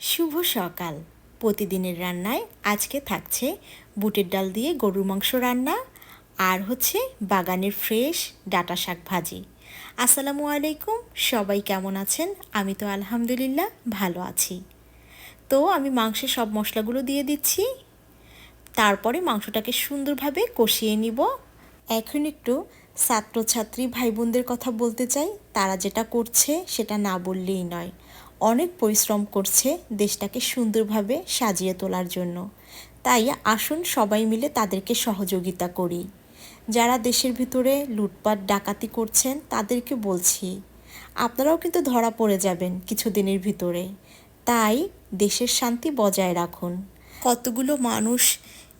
শুভ সকাল। প্রতিদিনের রান্নায় আজকে থাকছে বুটের ডাল দিয়ে গরুর মাংস রান্না আর হচ্ছে বাগানের ফ্রেশ ডাটা শাক ভাজি। আসসালামু আলাইকুম, সবাই কেমন আছেন? আমি তো আলহামদুলিল্লাহ ভালো আছি। তো আমি মাংসের সব মশলাগুলো দিয়ে দিচ্ছি। তারপরে মাংসটাকে সুন্দরভাবে কষিয়ে নিব। এখন একটু ছাত্রছাত্রী ভাই বোনদের কথা বলতে চাই। তারা যেটা করছে সেটা না বললেই নয়। অনেক পরিশ্রম করছে দেশটাকে সুন্দরভাবে সাজিয়ে তোলার জন্য। তাই আসুন সবাই মিলে তাদেরকে সহযোগিতা করি। যারা দেশের ভিতরে লুটপাট, ডাকাতি করছেন, তাদেরকে বলছি, আপনারাও কিন্তু ধরা পড়ে যাবেন কিছুদিনের ভিতরে। তাই দেশের শান্তি বজায় রাখুন। কতগুলো মানুষ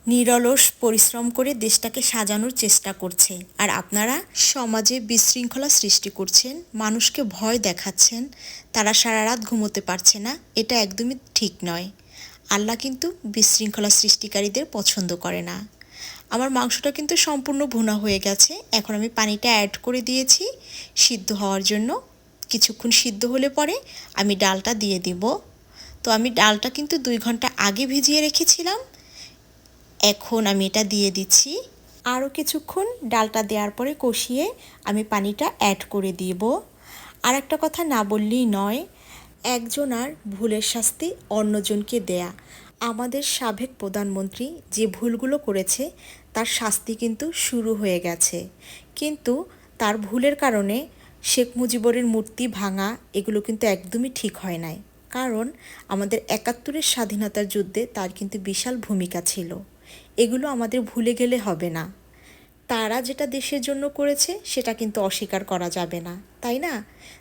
নিরলস পরিশ্রম করে দেশটাকে সাজানোর চেষ্টা করছে। আর আপনারা সমাজে বিশৃঙ্খলা সৃষ্টি করছেন, মানুষকে ভয় দেখাচ্ছেন, তারা সারা রাত ঘুমোতে পারছে না, এটা একদমই ঠিক নয়। আল্লাহ কিন্তু বিশৃঙ্খলা সৃষ্টিকারীদের পছন্দ করে না। আমার মাংসটা কিন্তু সম্পূর্ণ ভুনা হয়ে গেছে, এখন আমি পানিটা অ্যাড করে দিয়েছি। সিদ্ধ হওয়ার জন্য কিছুক্ষণ সিদ্ধ হলে পরে আমি ডালটা দিয়ে দিব। তো আমি ডালটা কিন্তু দুই ঘণ্টা আগে ভিজিয়ে রেখেছিলাম এখন আমি এটা দিয়ে দিচ্ছি। আরও কিছুক্ষণ ডালটা দেওয়ার পরে কষিয়ে আমি পানিটা অ্যাড করে দিব। আর একটা কথা না বললেই নয়, একজন আর ভুলের শাস্তি অন্যজনকে দেয়া। আমাদের সাবেক প্রধানমন্ত্রী যে ভুলগুলো করেছে, তার শাস্তি কিন্তু শুরু হয়ে গেছে। কিন্তু তার ভুলের কারণে শেখ মুজিবরের মূর্তি ভাঙা এগুলো কিন্তু একদমই ঠিক হয় নাই। কারণ আমাদের একাত্তরের স্বাধীনতার যুদ্ধে তার কিন্তু বিশাল ভূমিকা ছিল। এগুলো আমাদের ভুলে গেলে হবে না। তারা যেটা দেশের জন্য করেছে, সেটা কিন্তু অস্বীকার করা যাবে না, তাই না?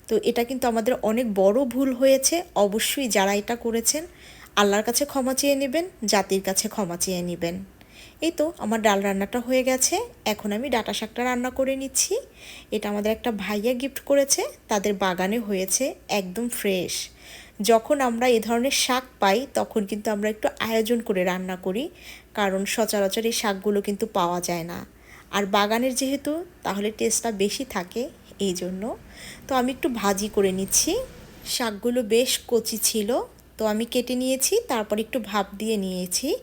তো এটা কিন্তু আমাদের অনেক বড় ভুল হয়েছে, অবশ্যই যারা এটা করেছেন, আল্লাহর কাছে ক্ষমা চেয়ে নেবেন, জাতির কাছে ক্ষমা চেয়ে নেবেন। এই তো আমার ডাল রান্নাটা হয়ে গেছে, এখন আমি ডাটা শাকটা রান্না করে নিচ্ছি। এটা আমাদের একটা ভাইয়া গিফট করেছে, তাদের বাগানে হয়েছে, একদম ফ্রেশ যখন আমরা এ ধরনের শাক পাই, তখন কিন্তু আমরা একটু আয়োজন করে রান্না করি, কারণ সচরাচর এই শাকগুলো কিন্তু পাওয়া যায় না। আর বাগানের যেহেতু, তাহলে টেস্টটা বেশি থাকে এই জন্য। তো আমি একটু ভাজি করে নিচ্ছি। শাকগুলো বেশ কচি ছিল, তো আমি কেটে নিয়েছি, তারপর একটু ভাপ দিয়ে নিয়েছি।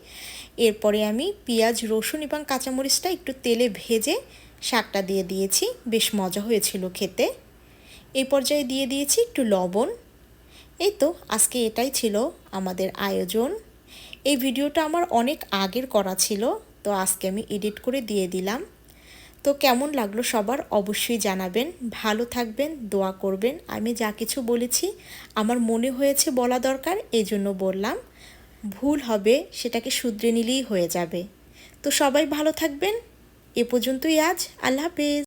এরপরে আমি পেঁয়াজ, রসুন এবং কাঁচামরিচটা একটু তেলে ভেজে শাকটা দিয়ে দিয়েছি। বেশ মজা হয়েছিল খেতে। এই পর্যায়ে দিয়ে দিয়েছি একটু লবণ। এই তো, আজকে এটাই ছিল আমাদের আয়োজন। এই ভিডিওটা আমার অনেক আগের করা ছিল, তো আজকে আমি এডিট করে দিয়ে দিলাম। তো কেমন লাগল সবার অবশ্যই জানাবেন, ভালো থাকবেন, দোয়া করবেন। আমি যা কিছু বলেছি, আমার মনে হয়েছে বলা দরকার এই জন্য বললাম। ভুল হবে, সেটাকে শুধরে নিলেই হয়ে যাবে। তো সবাই ভালো থাকবেন, এ পর্যন্তই আজ, আল্লাহ হাফেজ।